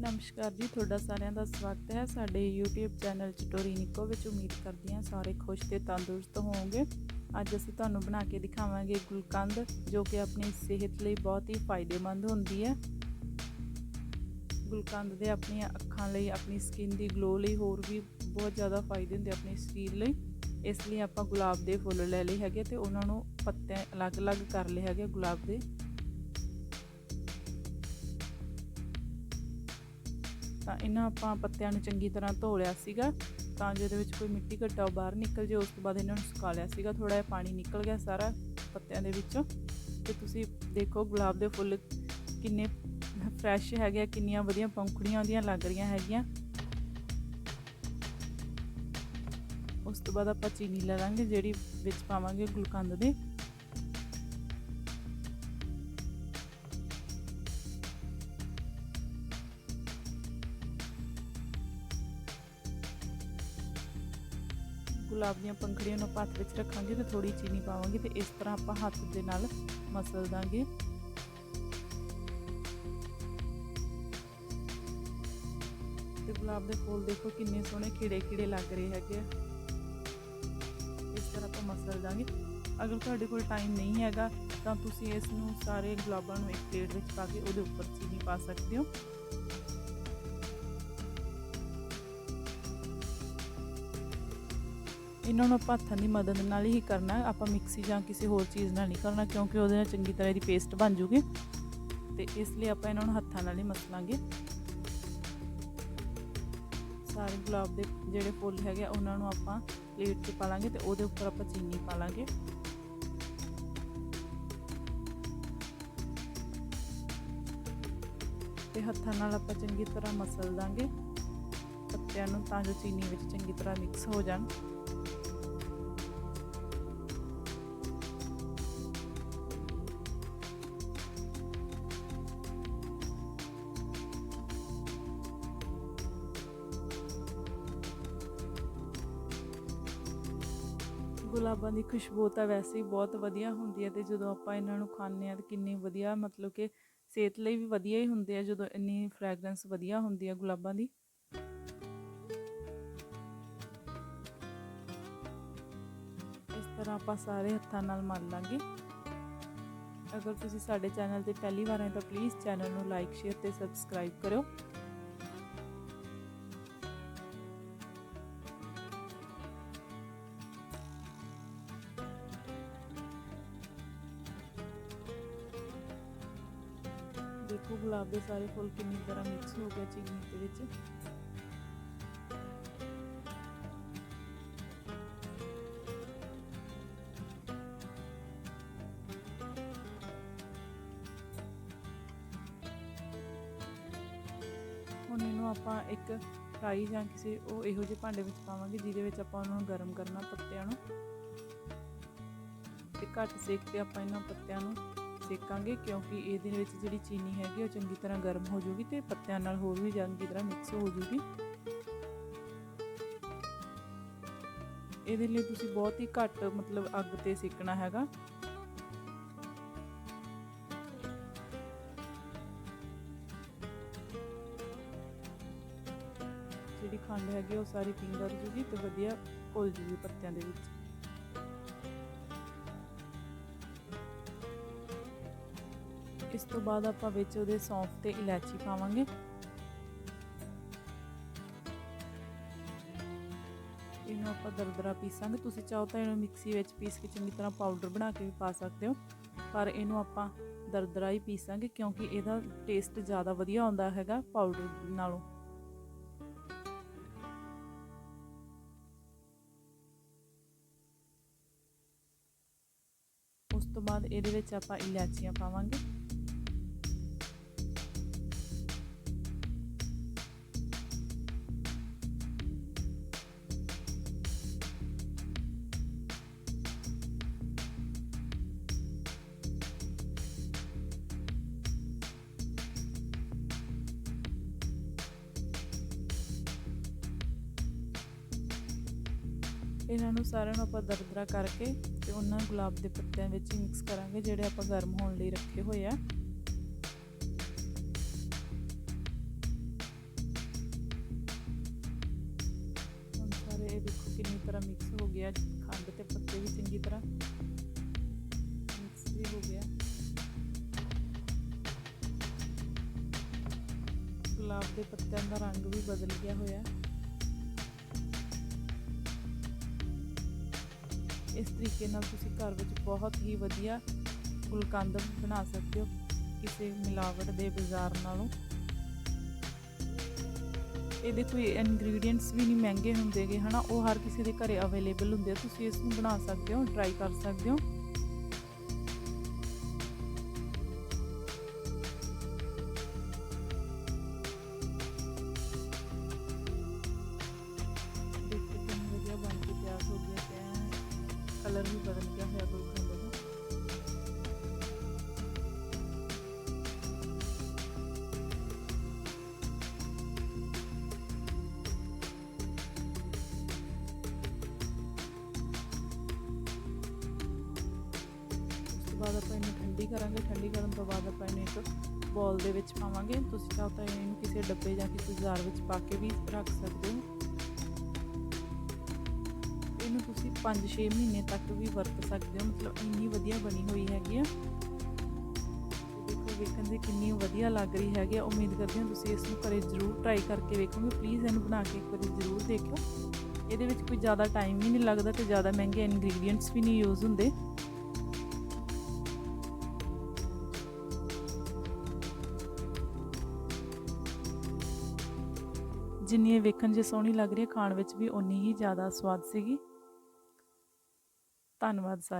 ਨਮਸਕਾਰ ਜੀ, ਤੁਹਾਡਾ ਸਾਰਿਆਂ ਦਾ ਸਵਾਗਤ ਹੈ। ਸਾਡੇ YouTube ਚੈਨਲ ਚਟੋਰੀ ਨਿੱਕੋ ਵਿੱਚ ਉਮੀਦ ਕਰਦੀ ਹਾਂ ਸਾਰੇ ਖੁਸ਼ ਤੇ ਤੰਦਰੁਸਤ ਹੋਵੋਗੇ। ਅੱਜ ਅਸੀਂ ਤੁਹਾਨੂੰ ਬਣਾ ਕੇ ਦਿਖਾਵਾਂਗੇ ਗੁਲਕੰਦ, ਜੋ ਕਿ ਆਪਣੀ ਸਿਹਤ ਲਈ ਬਹੁਤ ਹੀ ਫਾਇਦੇਮੰਦ ਹੁੰਦੀ ਹੈ। ਗੁਲਕੰਦ ਦੇ ਆਪਣੀਆਂ ਅੱਖਾਂ ਲਈ, ਆਪਣੀ ਸਕਿਨ ਦੀ ਗਲੋ ਲਈ ਹੋਰ ਵੀ ਬਹੁਤ ਜ਼ਿਆਦਾ ਫਾਇਦੇ ਹੁੰਦੇ ਆਪਣੇ ਸਰੀਰ ਲਈ। ਇਸ ਲਈ ਆਪਾਂ ਗੁਲਾਬ ਦੇ ਫੁੱਲ ਲੈ ਲਏ ਹੈਗੇ ਤੇ ਉਹਨਾਂ ਨੂੰ ਪੱਤੇ ਅਲੱਗ-ਅਲੱਗ ਕਰ ਲਏ ਹੈਗੇ ਗੁਲਾਬ ਦੇ। ਤਾਂ ਇਹਨਾਂ ਆਪਾਂ ਪੱਤਿਆਂ ਨੂੰ ਚੰਗੀ ਤਰ੍ਹਾਂ ਧੋ ਲਿਆ ਸੀਗਾ, ਤਾਂ ਜੋ ਇਹਦੇ ਵਿੱਚ ਕੋਈ ਮਿੱਟੀ ਘੱਟਾ ਉਹ ਬਾਹਰ ਨਿਕਲ ਜੇ ਉਸ ਤੋਂ ਬਾਅਦ ਇਹਨਾਂ ਨੂੰ ਸੁਕਾ ਲਿਆ ਸੀਗਾ। ਥੋੜਾ ਜਿਹਾ ਪਾਣੀ ਨਿਕਲ ਗਿਆ ਸਾਰਾ ਪੱਤਿਆਂ ਦੇ ਵਿੱਚੋਂ। ਤੇ ਤੁਸੀਂ ਦੇਖੋ ਗੁਲਾਬ ਦੇ ਫੁੱਲ ਕਿੰਨੇ ਫਰੈਸ਼ ਹੈਗੇ ਕਿੰਨੀਆਂ ਵਧੀਆ ਪੰਖੜੀਆਂ ਉਹਦੀਆਂ ਲੱਗ ਰਹੀਆਂ ਹੈਗੀਆਂ। ਉਸ ਤੋਂ ਬਾਅਦ ਆਪਾਂ ਚੀਨੀ ਲੈ ਲਾਂਗੇ, ਜਿਹੜੀ ਵਿੱਚ ਪਾਵਾਂਗੇ ਗੁਲਕੰਦ ਦੇ। ਗੁਲਾਬ ਦੀਆਂ ਪੰਖੜੀਆਂ ਨੂੰ ਆਪਾਂ ਹੱਥ ਵਿੱਚ ਰੱਖਾਂਗੇ ਤੇ ਥੋੜੀ ਚੀਨੀ ਪਾਵਾਂਗੇ ਤੇ ਇਸ ਤਰ੍ਹਾਂ ਆਪਾਂ ਹੱਥ ਦੇ ਨਾਲ ਮਸਲ ਦਾਂਗੇ। ਤੇ ਗੁਲਾਬ ਦੇ ਫੁੱਲ ਦੇਖੋ ਕਿੰਨੇ ਸੋਹਣੇ ਖਿੜੇ ਖਿੜੇ ਲੱਗ ਰਹੇ ਹੈਗੇ ਆ। ਇਸ ਤਰ੍ਹਾਂ ਆਪਾਂ ਮਸਲ ਦਾਂਗੇ। ਅਗਰ ਤੁਹਾਡੇ ਕੋਲ ਟਾਈਮ ਨਹੀਂ ਹੈਗਾ, ਤਾਂ ਤੁਸੀਂ ਇਸ ਨੂੰ ਸਾਰੇ ਗੁਲਾਬਾਂ ਨੂੰ ਇੱਕ ਪਲੇਟ ਵਿੱਚ ਪਾ ਕੇ ਉਹਦੇ ਉੱਪਰ ਚੀਨੀ ਪਾ ਸਕਦੇ ਹੋ। ਇਹਨਾਂ ਨੂੰ ਆਪਾਂ ਹੱਥਾਂ ਦੀ ਮਦਦ ਨਾਲ ਹੀ ਕਰਨਾ, ਆਪਾਂ ਮਿਕਸੀ ਜਾਂ ਕਿਸੇ ਹੋਰ ਚੀਜ਼ ਨਾਲ ਨਹੀਂ ਕਰਨਾ, ਕਿਉਂਕਿ ਉਹਦੇ ਨਾਲ ਚੰਗੀ ਤਰ੍ਹਾਂ ਇਹਦੀ ਪੇਸਟ ਬਣ ਜੂਗੀ। ਤੇ ਇਸ ਲਈ ਆਪਾਂ ਇਹਨਾਂ ਨੂੰ ਹੱਥਾਂ ਨਾਲ ਹੀ ਮਸਲਾਂਗੇ। ਸਾਰੇ ਗੁਲਾਬ ਦੇ ਜਿਹੜੇ ਫੁੱਲ ਹੈਗੇ ਉਹਨਾਂ ਨੂੰ ਆਪਾਂ ਪਲੇਟ 'ਚ ਪਾ ਲਾਂਗੇ ਤੇ ਉਹਦੇ ਉੱਪਰ ਆਪਾਂ ਚੀਨੀ ਪਾ ਲਾਂਗੇ ਤੇ ਹੱਥਾਂ ਨਾਲ ਆਪਾਂ ਚੰਗੀ ਤਰ੍ਹਾਂ ਮਸਲ ਦਾਂਗੇ। ਪੱਤਿਆਂ ਨੂੰ ਤਾਂ ਜੋ ਚੀਨੀ ਵਿੱਚ ਚੰਗੀ ਤਰ੍ਹਾਂ ਮਿਕਸ ਹੋ ਜਾਣ। ਗੁਲਾਬਾਂ ਦੀ ਖੁਸ਼ਬੂ ਤਾਂ ਵੈਸੇ ਹੀ ਬਹੁਤ ਵਧੀਆ ਹੁੰਦੀ ਹੈ ਤੇ ਜਦੋਂ ਆਪਾਂ ਇਹਨਾਂ ਨੂੰ ਖਾਂਦੇ ਆ ਤਾਂ ਕਿੰਨੀ ਵਧੀਆ, ਮਤਲਬ ਕਿ ਸਿਹਤ ਲਈ ਵੀ ਵਧੀਆ ਹੀ ਹੁੰਦੇ ਆ ਜਦੋਂ ਇੰਨੀ ਫ੍ਰੈਗਰੈਂਸ ਵਧੀਆ ਹੁੰਦੀ ਹੈ ਗੁਲਾਬਾਂ ਦੀ। ਇਸ ਤਰ੍ਹਾਂ ਆਪਾਂ ਸਾਰੇ ਹੱਥਾਂ ਨਾਲ ਮਲ ਲਾਂਗੇ। ਅਗਰ ਤੁਸੀਂ ਸਾਡੇ ਚੈਨਲ ਤੇ ਪਹਿਲੀ ਵਾਰ ਆਏ ਤਾਂ ਪਲੀਜ਼ ਚੈਨਲ ਨੂੰ ਲਾਈਕ ਸ਼ੇਅਰ ਤੇ ਸਬਸਕ੍ਰਾਈਬ ਕਰਿਓ। ਦੇਖੋ ਗੁਲਾਬ ਦੇ ਸਾਰੇ ਫੁੱਲ ਕਿੰਨੀ ਤਰ੍ਹਾਂ ਮਿਕਸ ਹੋ ਗਏ ਚੀਨੀ ਦੇ ਵਿੱਚ। ਹੁਣ ਇਹਨੂੰ ਆਪਾਂ ਇੱਕ ਫਰਾਈ ਜਾਂ ਕਿਸੇ ਉਹ ਇਹੋ ਜਿਹੇ ਭਾਂਡੇ ਵਿੱਚ ਪਾਵਾਂਗੇ, ਜਿਹਦੇ ਵਿੱਚ ਆਪਾਂ ਉਹਨਾਂ ਨੂੰ ਗਰਮ ਕਰਨਾ ਪੱਤਿਆਂ ਨੂੰ। ਤੇ ਘੱਟ ਸੇਕ ਤੇ ਆਪਾਂ ਇਹਨਾਂ ਪੱਤਿਆਂ ਨੂੰ ਸੇਕਾਂਗੇ ਕਿਉਂਕਿ ਇਹਦੇ ਵਿੱਚ ਜਿਹੜੀ ਚੀਨੀ ਹੈਗੀ, ਉਹ ਚੰਗੀ ਤਰ੍ਹਾਂ ਗਰਮ ਹੋ ਜੂਗੀ ਤੇ ਪੱਤਿਆਂ ਨਾਲ ਹੋਰ ਵੀ ਚੰਗੀ ਤਰ੍ਹਾਂ ਮਿਕਸ ਹੋ ਜੂਗੀ। ਇਹਦੇ ਲਈ ਤੁਸੀਂ ਬਹੁਤ ਹੀ ਘੱਟ ਮਤਲਬ ਅੱਗ ਤੇ ਸੇਕਣਾ ਹੈਗਾ। ਜਿਹੜੀ ਖੰਡ ਹੈਗੀ, ਉਹ ਸਾਰੀ ਪਿੰਗਲ ਜੂਗੀ ਤੇ ਵਧੀਆ ਘੁਲ ਜੂਗੀ ਪੱਤਿਆਂ ਦੇ ਵਿੱਚ। ਇਸ ਤੋਂ ਬਾਅਦ ਆਪਾਂ ਵਿੱਚ ਉਹਦੇ ਸੌਂਫ ਤੇ ਇਲਾਚੀ ਪਾਵਾਂਗੇ। ਇਹਨੂੰ ਆਪਾਂ ਦਰਦਰਾ ਪੀਸਾਂਗੇ। ਤੁਸੀਂ ਚਾਹੋ ਤਾਂ ਇਹਨੂੰ ਮਿਕਸੀ ਵਿੱਚ ਪੀਸ ਕੇ ਚੰਗੀ ਤਰ੍ਹਾਂ ਪਾਊਡਰ ਬਣਾ ਕੇ ਵੀ ਪਾ ਸਕਦੇ ਹੋ। ਪਰ ਇਹਨੂੰ ਆਪਾਂ ਦਰਦਰਾ ਹੀ ਪੀਸਾਂਗੇ ਕਿਉਂਕਿ ਇਹਦਾ ਟੇਸਟ ਜ਼ਿਆਦਾ ਵਧੀਆ ਆਉਂਦਾ ਹੈਗਾ ਪਾਊਡਰ ਨਾਲੋਂ। ਉਸ ਤੋਂ ਬਾਅਦ ਇਹਦੇ ਵਿੱਚ ਆਪਾਂ ਇਲਾਚੀਆਂ ਪਾਵਾਂਗੇ। ਇਹਨਾਂ ਨੂੰ ਸਾਰਿਆਂ ਨੂੰ ਆਪਾਂ ਦਰਦਰਾ ਕਰਕੇ ਤੇ ਉਹਨਾਂ ਗੁਲਾਬ ਦੇ ਪੱਤਿਆਂ ਵਿੱਚ ਹੀ ਮਿਕਸ ਕਰਾਂਗੇ, ਜਿਹੜੇ ਆਪਾਂ ਗਰਮ ਹੋਣ ਲਈ ਰੱਖੇ ਹੋਏ ਆ। ਹੁਣ ਸਾਰੇ ਇਹ ਦੇਖੋ ਕਿੰਨੀ ਤਰ੍ਹਾਂ ਮਿਕਸ ਹੋ ਗਿਆ, ਖੰਡ ਤੇ ਪੱਤੇ ਵੀ ਚੰਗੀ ਤਰ੍ਹਾਂ ਮਿਕਸ ਵੀ ਹੋ ਗਿਆ। ਗੁਲਾਬ ਦੇ ਪੱਤਿਆਂ ਦਾ ਰੰਗ ਵੀ ਬਦਲ ਗਿਆ ਹੋਇਆ। ਇਸ ਤਰੀਕੇ ਨਾਲ ਤੁਸੀਂ ਘਰ ਵਿੱਚ ਬਹੁਤ ਹੀ ਵਧੀਆ ਗੁਲਕੰਦ ਬਣਾ ਸਕਦੇ ਹੋ, ਕਿਸੇ ਮਿਲਾਵਟ ਦੇ ਬਾਜ਼ਾਰ ਨਾਲੋਂ। ਇਹਦੇ ਕੋਈ ਇਨਗਰੀਡੀਅੰਟਸ ਵੀ ਨਹੀਂ ਮਹਿੰਗੇ ਹੁੰਦੇਗੇ ਹਨਾ? ਉਹ ਹਰ ਕਿਸੇ ਦੇ ਘਰੇ ਅਵੇਲੇਬਲ ਹੁੰਦੇ ਆ। ਤੁਸੀਂ ਇਸ ਨੂੰ ਬਣਾ ਸਕਦੇ ਹੋ ਟਰਾਈ ਕਰ ਸਕਦੇ ਹੋ। ਕਲਰ ਵੀ ਬਦਲ ਗਿਆ ਹੋਇਆ ਗੁਲਕੰਦ ਉਸ ਤੋਂ ਬਾਅਦ ਆਪਾਂ ਇਹਨੂੰ ਠੰਡੀ ਕਰਾਂਗੇ। ਠੰਡੀ ਕਰਨ ਤੋਂ ਬਾਅਦ ਆਪਾਂ ਇਹਨੂੰ ਇੱਕ ਬੋਲ ਦੇ ਵਿੱਚ ਪਾਵਾਂਗੇ। ਤੁਸੀਂ ਚਾਹੋ ਤਾਂ ਇਹਨੂੰ ਕਿਸੇ ਡੱਬੇ ਜਾਂ ਕਿਸੇ ਜ਼ਾਰ ਵਿੱਚ ਪਾ ਕੇ ਵੀ ਰੱਖ ਸਕਦੇ ਹੋ। ਤੁਸੀਂ 5-6 ਮਹੀਨੇ ਤੱਕ ਵੀ ਵਰਤ ਸਕਦੇ ਹੋ, ਮਤਲਬ ਇੰਨੀ ਵਧੀਆ ਬਣੀ ਹੋਈ ਹੈਗੀ ਆ। ਦੇਖੋ, ਵੇਖਣ ਦੀ ਕਿੰਨੀ ਵਧੀਆ ਲੱਗ ਰਹੀ ਹੈਗੀ ਆ। ਉਮੀਦ ਕਰਦੇ ਹਾਂ ਤੁਸੀਂ ਇਸ ਨੂੰ ਘਰੇ ਜ਼ਰੂਰ ਟਰਾਈ ਕਰਕੇ ਵੇਖੋਗੇ। ਪਲੀਜ਼ ਇਹਨੂੰ ਬਣਾ ਕੇ ਇੱਕ ਵਾਰੀ ਜ਼ਰੂਰ ਦੇਖਿਓ। ਇਹਦੇ ਵਿੱਚ ਕੋਈ ਜ਼ਿਆਦਾ ਟਾਈਮ ਵੀ ਨਹੀਂ ਲੱਗਦਾ ਤੇ ਜ਼ਿਆਦਾ ਮਹਿੰਗੇ ਇਨਗਰੀਡੀਅੰਟਸ ਵੀ ਨਹੀਂ ਯੂਜ਼ ਹੁੰਦੇ। ਜਿੰਨੀ ਇਹ ਵੇਖਣ 'ਚ ਸੋਹਣੀ ਲੱਗ ਰਹੀ ਹੈ, ਖਾਣ ਵਿੱਚ ਵੀ ਓਨੀ ਹੀ ਜ਼ਿਆਦਾ ਸਵਾਦ ਸੀਗੀ। ਧੰਨਵਾਦ ਸਾਰਿਆਂ